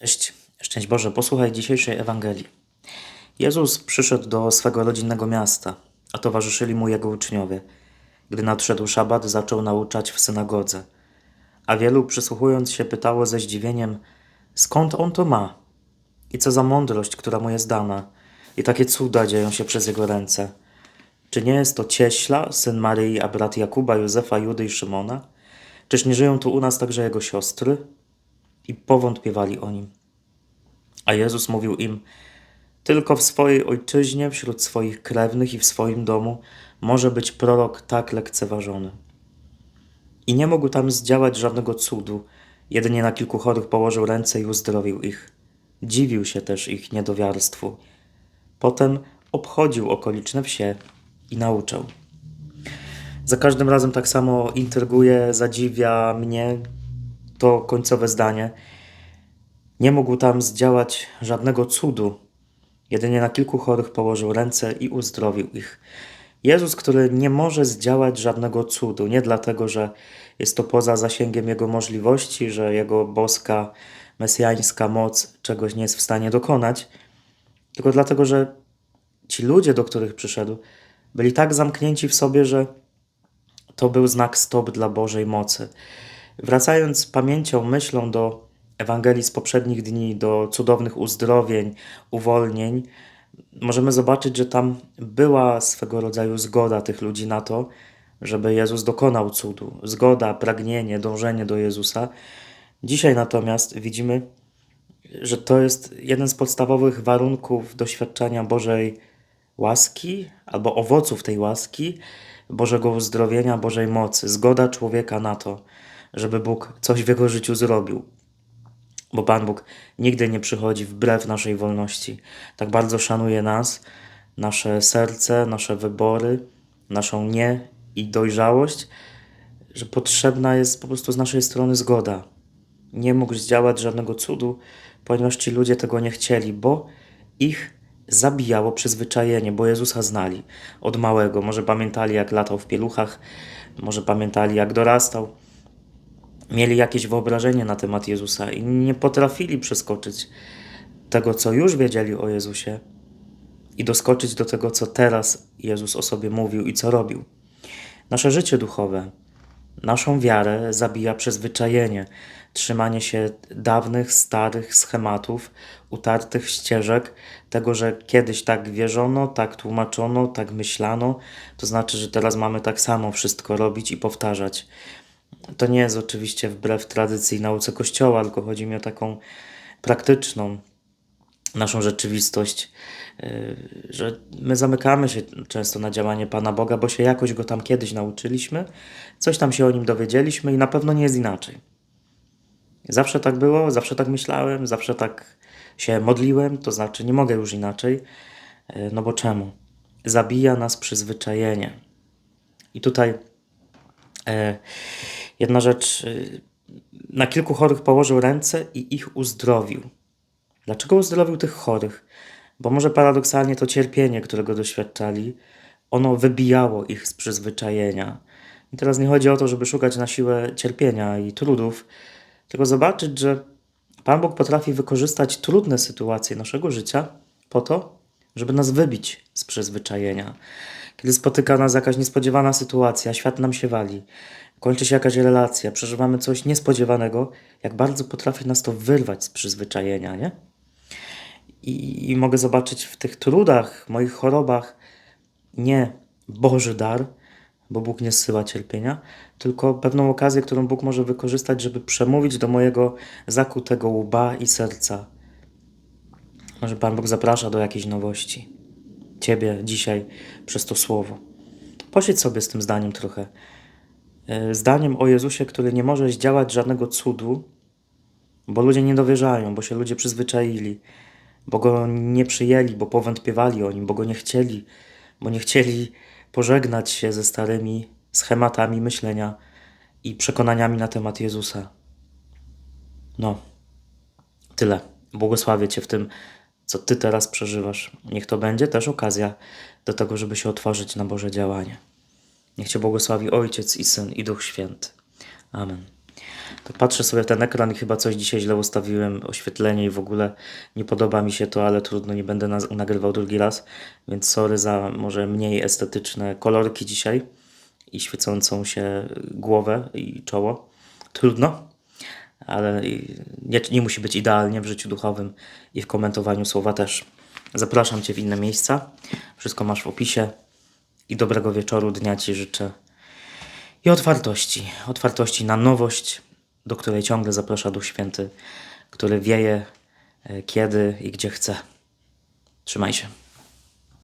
Cześć, szczęść Boże, posłuchaj dzisiejszej Ewangelii. Jezus przyszedł do swego rodzinnego miasta, a towarzyszyli mu jego uczniowie. Gdy nadszedł szabat, zaczął nauczać w synagodze. A wielu przysłuchując się pytało ze zdziwieniem, skąd on to ma? I co za mądrość, która mu jest dana? I takie cuda dzieją się przez jego ręce. Czy nie jest to Cieśla, syn Maryi, a brat Jakuba, Józefa, Judy i Szymona? Czyż nie żyją tu u nas także jego siostry? I powątpiewali o nim. A Jezus mówił im: Tylko w swojej ojczyźnie, wśród swoich krewnych i w swoim domu może być prorok tak lekceważony. I nie mógł tam zdziałać żadnego cudu, jedynie na kilku chorych położył ręce i uzdrowił ich. Dziwił się też ich niedowiarstwu. Potem obchodził okoliczne wsie i nauczał. Za każdym razem tak samo intryguje, zadziwia mnie to końcowe zdanie. Nie mógł tam zdziałać żadnego cudu, jedynie na kilku chorych położył ręce i uzdrowił ich. Jezus, który nie może zdziałać żadnego cudu, nie dlatego, że jest to poza zasięgiem jego możliwości, że jego boska, mesjańska moc czegoś nie jest w stanie dokonać, tylko dlatego, że ci ludzie, do których przyszedł, byli tak zamknięci w sobie, że to był znak stop dla Bożej mocy. Wracając pamięcią, myślą do Ewangelii z poprzednich dni, do cudownych uzdrowień, uwolnień, możemy zobaczyć, że tam była swego rodzaju zgoda tych ludzi na to, żeby Jezus dokonał cudu. Zgoda, pragnienie, dążenie do Jezusa. Dzisiaj natomiast widzimy, że to jest jeden z podstawowych warunków doświadczenia Bożej łaski albo owoców tej łaski, Bożego uzdrowienia, Bożej mocy. Zgoda człowieka na to, żeby Bóg coś w jego życiu zrobił. Bo Pan Bóg nigdy nie przychodzi wbrew naszej wolności. Tak bardzo szanuje nas, nasze serce, nasze wybory, naszą nie i dojrzałość, że potrzebna jest po prostu z naszej strony zgoda. Nie mógł zdziałać żadnego cudu, ponieważ ci ludzie tego nie chcieli, bo ich zabijało przyzwyczajenie, bo Jezusa znali od małego. Może pamiętali, jak latał w pieluchach, może pamiętali, jak dorastał mieli jakieś wyobrażenie na temat Jezusa i nie potrafili przeskoczyć tego, co już wiedzieli o Jezusie i doskoczyć do tego, co teraz Jezus o sobie mówił i co robił. Nasze życie duchowe, naszą wiarę zabija przyzwyczajenie, trzymanie się dawnych, starych schematów, utartych ścieżek, tego, że kiedyś tak wierzono, tak tłumaczono, tak myślano, to znaczy, że teraz mamy tak samo wszystko robić i powtarzać. To nie jest oczywiście wbrew tradycji i nauce Kościoła, tylko chodzi mi o taką praktyczną naszą rzeczywistość, yy, że my zamykamy się często na działanie Pana Boga, bo się jakoś go tam kiedyś nauczyliśmy, coś tam się o nim dowiedzieliśmy i na pewno nie jest inaczej. Zawsze tak było, zawsze tak myślałem, zawsze tak się modliłem, to znaczy nie mogę już inaczej. Yy, no bo czemu? Zabija nas przyzwyczajenie. I tutaj e, jedna rzecz. y, Na kilku chorych położył ręce i ich uzdrowił. Dlaczego uzdrowił tych chorych? Bo może paradoksalnie to cierpienie, którego doświadczali, ono wybijało ich z przyzwyczajenia. I teraz nie chodzi o to, żeby szukać na siłę cierpienia i trudów, tylko zobaczyć, że Pan Bóg potrafi wykorzystać trudne sytuacje naszego życia po to, żeby nas wybić z przyzwyczajenia. Kiedy spotyka nas jakaś niespodziewana sytuacja, świat nam się wali, kończy się jakaś relacja, przeżywamy coś niespodziewanego, jak bardzo potrafi nas to wyrwać z przyzwyczajenia, nie? I, I mogę zobaczyć w tych trudach, moich chorobach, nie Boży dar, bo Bóg nie zsyła cierpienia, tylko pewną okazję, którą Bóg może wykorzystać, żeby przemówić do mojego zakutego łba i serca. Może Pan Bóg zaprasza do jakiejś nowości. Ciebie dzisiaj przez to słowo. Posiedź sobie z tym zdaniem trochę. E, Zdaniem o Jezusie, który nie może zdziałać żadnego cudu, bo ludzie nie dowierzają, bo się ludzie przyzwyczaili, bo go nie przyjęli, bo powątpiewali o nim, bo go nie chcieli, bo nie chcieli pożegnać się ze starymi schematami myślenia i przekonaniami na temat Jezusa. No, tyle. Błogosławię Cię w tym, co Ty teraz przeżywasz. Niech to będzie też okazja do tego, żeby się otworzyć na Boże działanie. Niech Cię błogosławi Ojciec i Syn i Duch Święty. Amen. Patrzę sobie w ten ekran i chyba coś dzisiaj źle ustawiłem, oświetlenie i w ogóle nie podoba mi się to, ale trudno, nie będę nagrywał drugi raz, więc sorry za może mniej estetyczne kolorki dzisiaj i świecącą się głowę i czoło. Trudno, ale nie, nie musi być idealnie w życiu duchowym i w komentowaniu słowa też. Zapraszam Cię w inne miejsca. Wszystko masz w opisie i dobrego wieczoru, dnia Ci życzę. I otwartości. Otwartości na nowość, do której ciągle zaprasza Duch Święty, który wieje e, kiedy i gdzie chce. Trzymaj się.